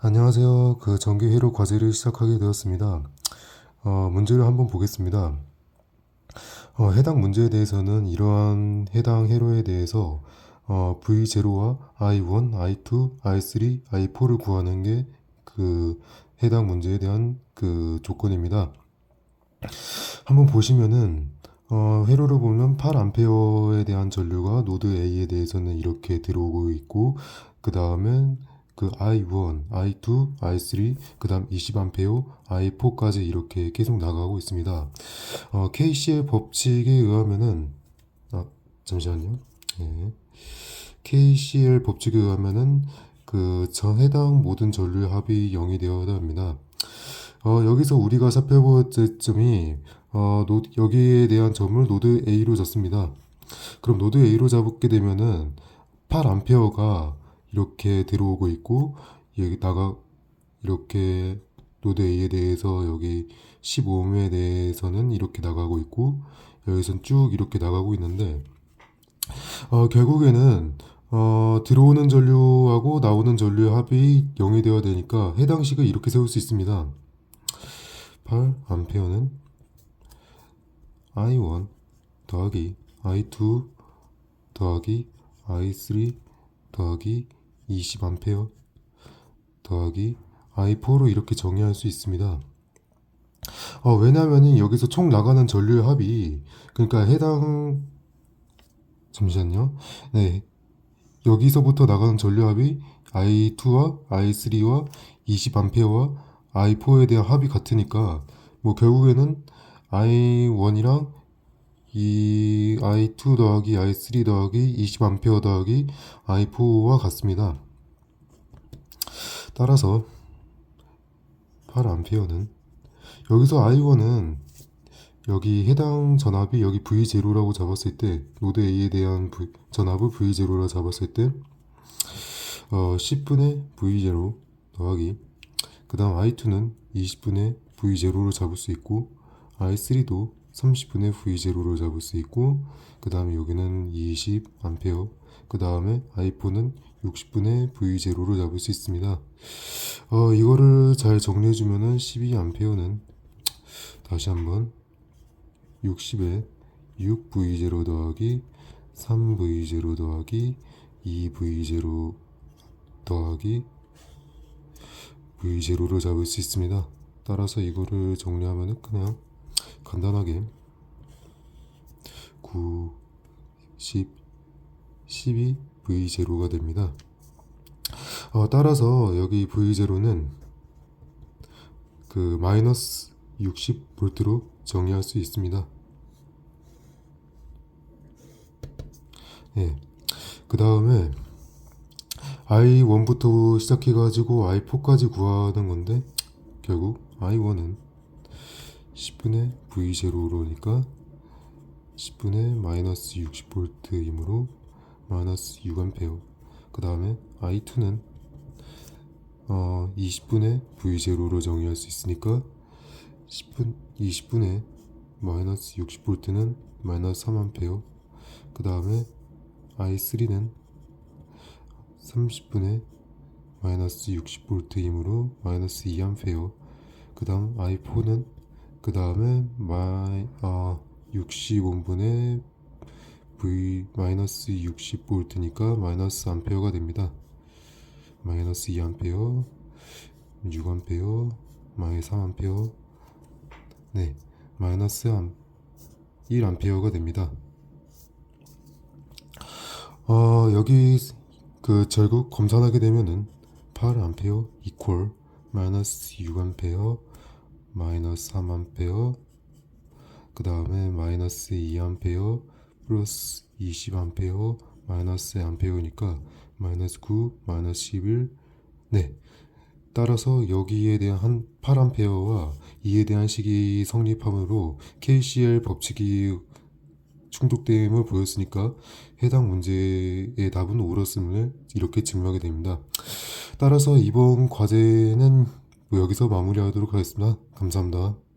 안녕하세요. 그 전기 회로 과제를 시작하게 되었습니다. 어, 문제를 한번 보겠습니다. 어, 해당 문제에 대해서는 이러한 해당 회로에 대해서 어, V0와 I1, I2, I3, I4를 구하는 게 그 해당 문제에 대한 그 조건입니다. 한번 보시면은 어, 회로를 보면 8A에 대한 전류가 노드 A에 대해서는 이렇게 들어오고 있고 그 다음엔 그 I1, I2, I3, 그 다음 20A, I4까지 이렇게 계속 나가고 있습니다. 어, KCL 법칙에 의하면은, 아, 잠시만요. 예. KCL 법칙에 의하면은, 그, 전 해당 모든 전류의 합이 0이 되어야 합니다. 어, 여기서 우리가 살펴볼 점이, 어, 노, 여기에 대한 점을 노드 A로 잡습니다. 그럼 노드 A로 잡게 되면은 8A가 이렇게 들어오고 있고 여기 나가 이렇게 노드 A에 대해서 여기 15ohm에 대해서는 이렇게 나가고 있고 여기선 쭉 이렇게 나가고 있는데 어, 결국에는 어, 들어오는 전류하고 나오는 전류의 합이 0이 되어야 되니까 해당 식을 이렇게 세울 수 있습니다. 8A는 I1 더하기 I2 더하기 I3 더하기 20A 더하기 I4로 이렇게 정의할 수 있습니다. 어, 왜냐면은 여기서 총 나가는 전류의 합이 그러니까 해당 잠시만요. 네. 여기서부터 나가는 전류합이 I2와 I3와 20A와 I4에 대한 합이 같으니까 뭐 결국에는 I1이랑 이 i2 더하기 i3 더하기 20A 더하기 i4와 같습니다. 따라서 8A는 여기서 i1은 여기 해당 전압이 여기 V0라고 잡았을 때 노드 A에 대한 v, 전압을 V0라 잡았을 때 어, 10분의 V0 더하기 그 다음 i2는 20분의 V0로 잡을 수 있고 i3도 30분의 V0로 잡을 수 있고 그 다음에 여기는 20A 그 다음에 i4는 60분의 V0로 잡을 수 있습니다. 어, 이거를 잘 정리해 주면은 12A는 다시 한번 60에 6V0 더하기 3V0 더하기 2V0 더하기 V0로 잡을 수 있습니다. 따라서 이거를 정리하면은 그냥 간단하게 9, 10, 12 V0가 됩니다. 어, 따라서 여기 V0는 그 마이너스 60V로 정의할 수 있습니다. 예. 그 다음에 I1부터 시작해가지고 I4까지 구하는 건데 결국 I1은 10분의 V0로니까 10분의 마이너스 60V이므로 마이너스 6A 그 다음에 I2는 어 20분의 V0로 정의할 수 있으니까 10분 20분의 마이너스 60V는 마이너스 3A 그 다음에 I3는 30분의 마이너스 60V이므로 마이너스 2A 그 다음 i4는 그 다음에 마이 아 65분의 v 마이너스 60V니까 마이너스 암페어가 됩니다. 마이너스 2암페어 6암페어 마이너스 3암페어 네 마이너스 1암페어가 됩니다. 어 여기 그 결국 검산하게 되면은 8암페어 이퀄 마이너스 6암페어 마이너스 3암페어 그 다음에 마이너스 2암페어 플러스 20암페어 마이너스 암페어니까 마이너스 9 마이너스 11 네. 따라서 여기에 대한 한 8암페어와 이에 대한 식이 성립함으로 KCL 법칙이 충족됨을 보였으니까 해당 문제의 답은 옳았음을 이렇게 증명하게 됩니다. 따라서 이번 과제는 뭐 여기서 마무리하도록 하겠습니다. 감사합니다.